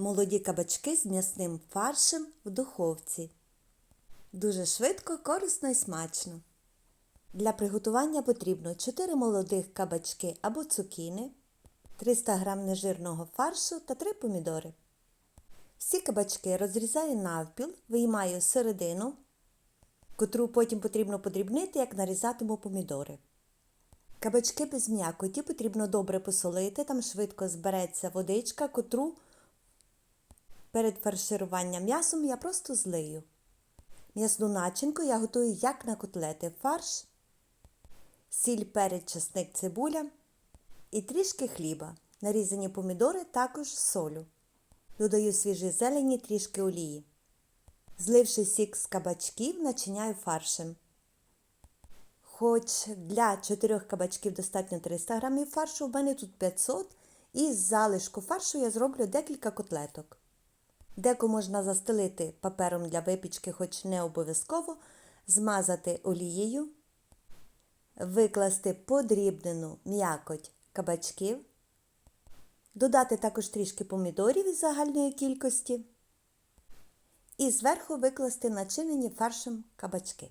Молоді кабачки з м'ясним фаршем в духовці. Дуже швидко, корисно і смачно. Для приготування потрібно 4 молодих кабачки або цукіни, 300 г нежирного фаршу та 3 помідори. Всі кабачки розрізаю навпіл, виймаю середину, котру потім потрібно подрібнити, як нарізатиму помідори. Кабачки без м'якоті потрібно добре посолити, там швидко збереться водичка, котру перед фаршируванням м'ясом я просто злию. М'ясну начинку я готую як на котлети фарш, сіль, перець, чесник, цибуля і трішки хліба. Нарізані помідори також солю. Додаю свіжі зелені трішки олії. Зливши сік з кабачків, начиняю фаршем. Хоч для 4 кабачків достатньо 300 г фаршу, в мене тут 500 і з залишку фаршу я зроблю декілька котлеток. Деко можна застелити папером для випічки, хоч не обов'язково, змазати олією, викласти подрібнену м'якоть кабачків, додати також трішки помідорів із загальної кількості і зверху викласти начинені фаршем кабачки.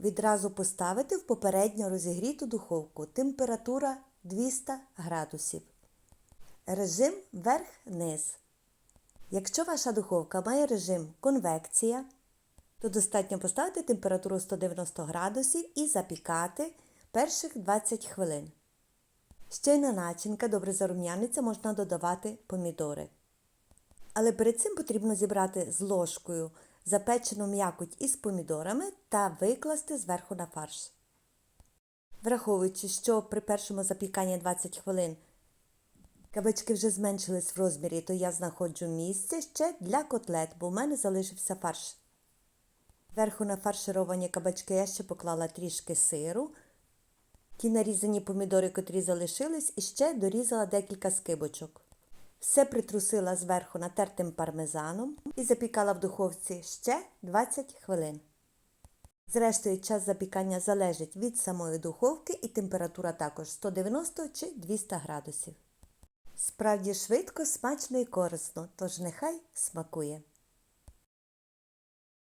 Відразу поставити в попередньо розігріту духовку. Температура 200 градусів. Режим верх-низ. Якщо ваша духовка має режим конвекція, то достатньо поставити температуру 190 градусів і запікати перших 20 хвилин. Щойна начинка добре зарум'яниться, можна додавати помідори. Але перед цим потрібно зібрати з ложкою запечену м'якоть із помідорами та викласти зверху на фарш. Враховуючи, що при першому запіканні 20 хвилин кабачки вже зменшились в розмірі, то я знаходжу місце ще для котлет, бо в мене залишився фарш. Зверху на фаршировані кабачки я ще поклала трішки сиру, ті нарізані помідори, котрі залишились, і ще дорізала декілька скибочок. Все притрусила зверху натертим пармезаном і запікала в духовці ще 20 хвилин. Зрештою, час запікання залежить від самої духовки і температура також 190 чи 200 градусів. Справді швидко, смачно і корисно, тож нехай смакує.